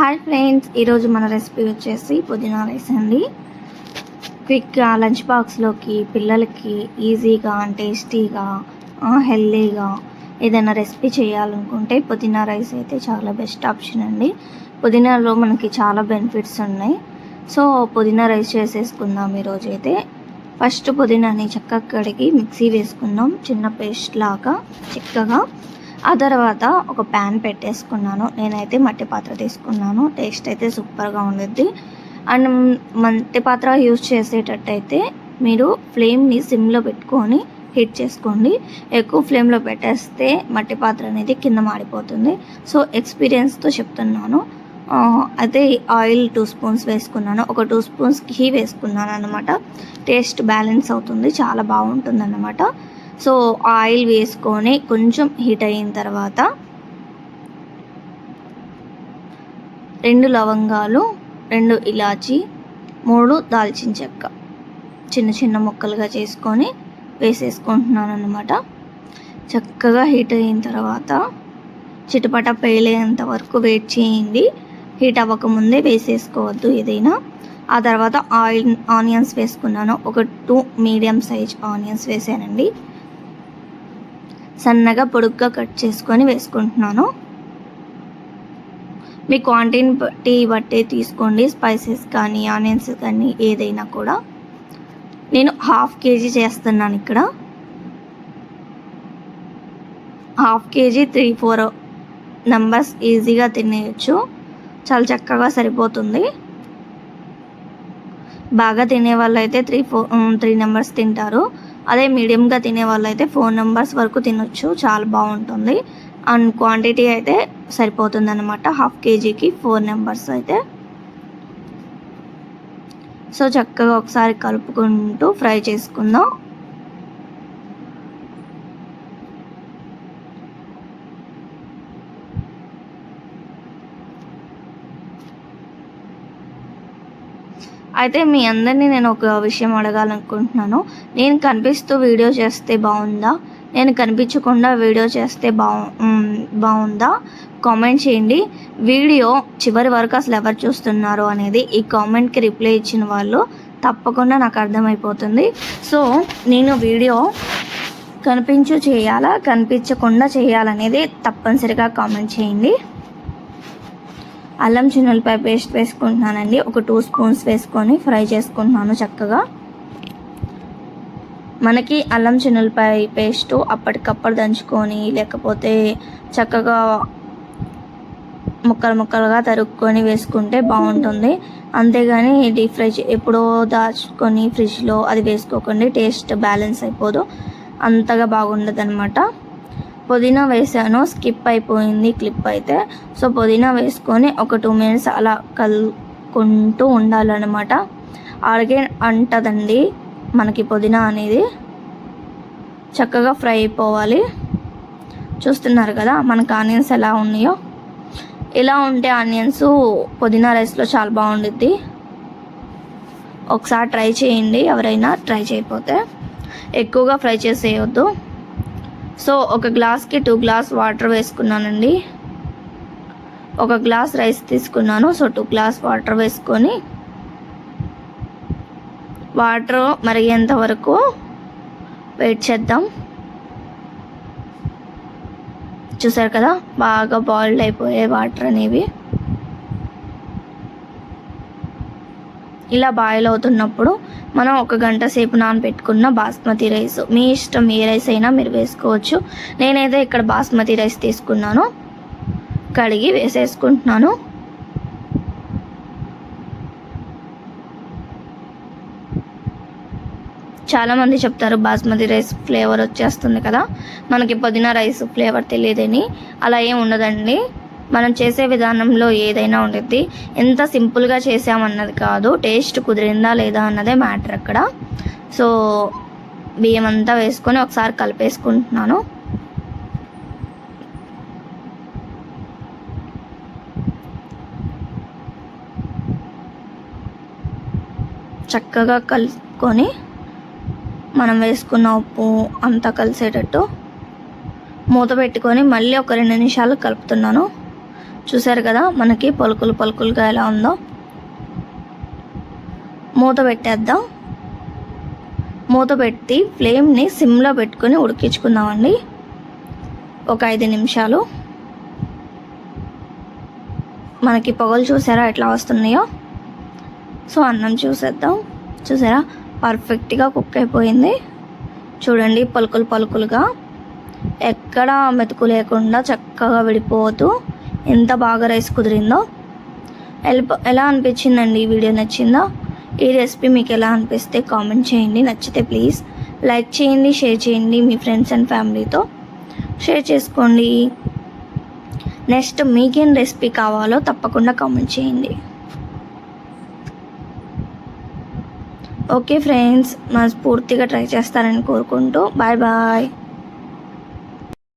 Hi friends ఈరోజు మన recipe వచ్చేసి పుదీనా రైస్ అండి. క్విక్గా లంచ్ బాక్స్లోకి పిల్లలకి ఈజీగా టేస్టీగా హెల్తీగా ఏదైనా రెసిపీ చేయాలనుకుంటే పుదీనా రైస్ అయితే చాలా బెస్ట్ ఆప్షన్ అండి. పుదీనాలో మనకి చాలా బెనిఫిట్స్ ఉన్నాయి. సో పుదీనా రైస్ చేసేసుకుందాం ఈరోజు అయితే. ఫస్ట్ పుదీనాని చక్కగా కడిగి మిక్సీ వేసుకుందాం. చిన్న పేస్ట్ లాగా చిక్కగా. ఆ తర్వాత ఒక ప్యాన్ పెట్టేసుకున్నాను. నేనైతే మట్టి పాత్ర తీసుకున్నాను. టేస్ట్ అయితే సూపర్గా ఉండిద్ది. అండ్ మట్టి పాత్ర యూజ్ చేసేటట్టయితే మీరు ఫ్లేమ్ని సిమ్లో పెట్టుకొని హీట్ చేసుకోండి. ఎక్కువ ఫ్లేమ్లో పెట్టేస్తే మట్టి పాత్ర అనేది కింద మాడిపోతుంది. సో ఎక్స్పీరియన్స్తో చెప్తున్నాను. అయితే ఆయిల్ టూ స్పూన్స్ వేసుకున్నాను. ఒక టూ స్పూన్స్ ఘీ వేసుకున్నాను అనమాట టేస్ట్ బ్యాలెన్స్ అవుతుంది. చాలా బాగుంటుంది అన్నమాట సో ఆయిల్ వేసుకొని కొంచెం హీట్ అయిన తర్వాత రెండు లవంగాలు రెండు ఇలాచి మూడు దాల్చిన చెక్క చిన్న చిన్న ముక్కలుగా చేసుకొని వేసేసుకుంటున్నాను అనమాట చక్కగా హీట్ అయిన తర్వాత చిటపట పేలేంత వరకు వెయిట్ చేయండి. హీట్ అవ్వకముందే వేసేసుకోవద్దు ఏదైనా. ఆ తర్వాత ఆయిల్ ఆనియన్స్ వేసుకున్నాను. ఒక టూ మీడియం సైజ్ ఆనియన్స్ వేసానండి. సన్నగా పొడుగ్గా కట్ చేసుకొని వేసుకుంటున్నాను. మీ క్వాంటిటీని బట్టి బట్టి తీసుకోండి. స్పైసెస్ కానీ ఆనియన్స్ కానీ ఏదైనా కూడా. నేను హాఫ్ కేజీ చేస్తున్నాను ఇక్కడ. Half KG three four numbers ఈజీగా తినేయచ్చు. చాలా చక్కగా సరిపోతుంది. బాగా తినే వాళ్ళు అయితే త్రీ ఫోర్ త్రీ నెంబర్స్ తింటారు. అదే మీడియంగా తినే వాళ్ళు అయితే ఫోర్ నెంబర్స్ వరకు తినొచ్చు చాలా బాగుంటుంది. అండ్ క్వాంటిటీ అయితే సరిపోతుంది అనమాట హాఫ్ కేజీకి ఫోర్ నెంబర్స్ అయితే. సో చక్కగా ఒకసారి కలుపుకుంటూ ఫ్రై చేసుకుందాం. అయితే మీ అందరినీ నేను ఒక విషయం అడగాలనుకుంటున్నాను. నేను కనిపిస్తూ వీడియో చేస్తే బాగుందా? నేను కనిపించకుండా వీడియో చేస్తే బాగు బాగుందా కామెంట్ చేయండి. వీడియో చివరి వరకు అసలు ఎవరు చూస్తున్నారు అనేది ఈ కామెంట్కి రిప్లై ఇచ్చిన వాళ్ళు తప్పకుండా నాకు అర్థమైపోతుంది. సో నేను వీడియో కనిపించు చేయాలా? కనిపించకుండా చేయాలనేది తప్పనిసరిగా కామెంట్ చేయండి. అల్లం చిన్నులపై పేస్ట్ వేసుకుంటున్నానండి. ఒక టూ స్పూన్స్ వేసుకొని ఫ్రై చేసుకుంటున్నాను చక్కగా. మనకి అల్లం చిన్నులపై పేస్ట్ అప్పటికప్పుడు దంచుకొని లేకపోతే చక్కగా ముక్కలు ముక్కలుగా తరుక్కొని వేసుకుంటే బాగుంటుంది. అంతేగాని డీప్ ఫ్రై ఎప్పుడో దాచుకొని ఫ్రిడ్జ్లో అది వేసుకోకండి. టేస్ట్ బ్యాలెన్స్ అయిపోదు. అంతగా బాగుండదు అనమాట పుదీనా వేసాను. స్కిప్ అయిపోయింది క్లిప్ అయితే. సో పుదీనా వేసుకొని ఒక టూ మినిట్స్ అలా కలుపుకుంటూ ఉండాలన్నమాట. అలాగే అంటదండి మనకి పుదీనా అనేది. చక్కగా ఫ్రై అయిపోవాలి. చూస్తున్నారు కదా మనకు ఆనియన్స్ ఎలా ఉన్నాయో. ఇలా ఉంటే ఆనియన్స్ పుదీనా రైస్లో చాలా బాగుండుద్ది. ఒకసారి ట్రై చేయండి ఎవరైనా ట్రై చేయకపోతే. ఎక్కువగా ఫ్రై చేసేయొద్దు. సో ఒక గ్లాస్కి టూ గ్లాస్ వాటర్ వేసుకున్నానండి. ఒక గ్లాస్ రైస్ తీసుకున్నాను సో టూ గ్లాస్ వాటర్ వేసుకొని వాటర్ మరిగేంత వరకు వెయిట్ చేద్దాం. చూసారు కదా బాగా బాయిల్డ్ అయిపోయే వాటర్ అనేవి. ఇలా బాయిల్ అవుతున్నప్పుడు మనం ఒక గంట సేపు నానబెట్టుకున్న బాస్మతి రైస్ మీ ఇష్టం ఏ రైస్ అయినా మీరు వేసుకోవచ్చు. నేనైతే ఇక్కడ బాస్మతి రైస్ తీసుకున్నాను. కడిగి వేసేసుకుంటున్నాను. చాలామంది చెప్తారు బాస్మతి రైస్ ఫ్లేవర్ వచ్చేస్తుంది కదా. మనకి పుదీనా రైస్ ఫ్లేవర్ తెలియదని. అలా ఏం ఉండదండి. మనం చేసే విధానంలో ఏదైనా ఉంటుంది ఎంత సింపుల్గా చేసామన్నది కాదు. టేస్ట్ కుదిరిందా లేదా అన్నదే మ్యాటర్ అక్కడ. సో బియ్యం అంతా వేసుకొని ఒకసారి కలిపేసుకుంటున్నాను. చక్కగా కలుపుకొని మనం వేసుకున్న ఉప్పు అంతా కలిసేటట్టు మూత పెట్టుకొని మళ్ళీ ఒక రెండు నిమిషాలు కలుపుతున్నాను. చూసారు కదా మనకి పలుకులు పలుకులుగా ఎలా ఉందో. మూత పెట్టేద్దాం. మూత పెట్టి ఫ్లేమ్ని సిమ్లో పెట్టుకొని ఉడికించుకుందామండి. ఒక ఐదు నిమిషాలు. మనకి పొగలు చూసారా ఎట్లా వస్తున్నాయో? సో అన్నం చూసేద్దాం. చూసారా? పర్ఫెక్ట్గా కుక్ అయిపోయింది. చూడండి పలుకులు పలుకులుగా. ఎక్కడ మెతుకు లేకుండా చక్కగా విడిపోతూ ఎంత బాగా రైస్ కుదిరిందో. ఎలా ఎలా అనిపించిందండి ఈ వీడియో నచ్చిందా? ఈ రెసిపీ మీకు ఎలా అనిపిస్తే కామెంట్ చేయండి. నచ్చితే ప్లీజ్ లైక్ చేయండి షేర్ చేయండి మీ ఫ్రెండ్స్ అండ్ ఫ్యామిలీతో. షేర్ చేసుకోండి. నెక్స్ట్ మీకేం రెసిపీ కావాలో తప్పకుండా కామెంట్ చేయండి. ఓకే ఫ్రెండ్స్ పూర్తిగా ట్రై చేస్తారని కోరుకుంటూ. Bye bye.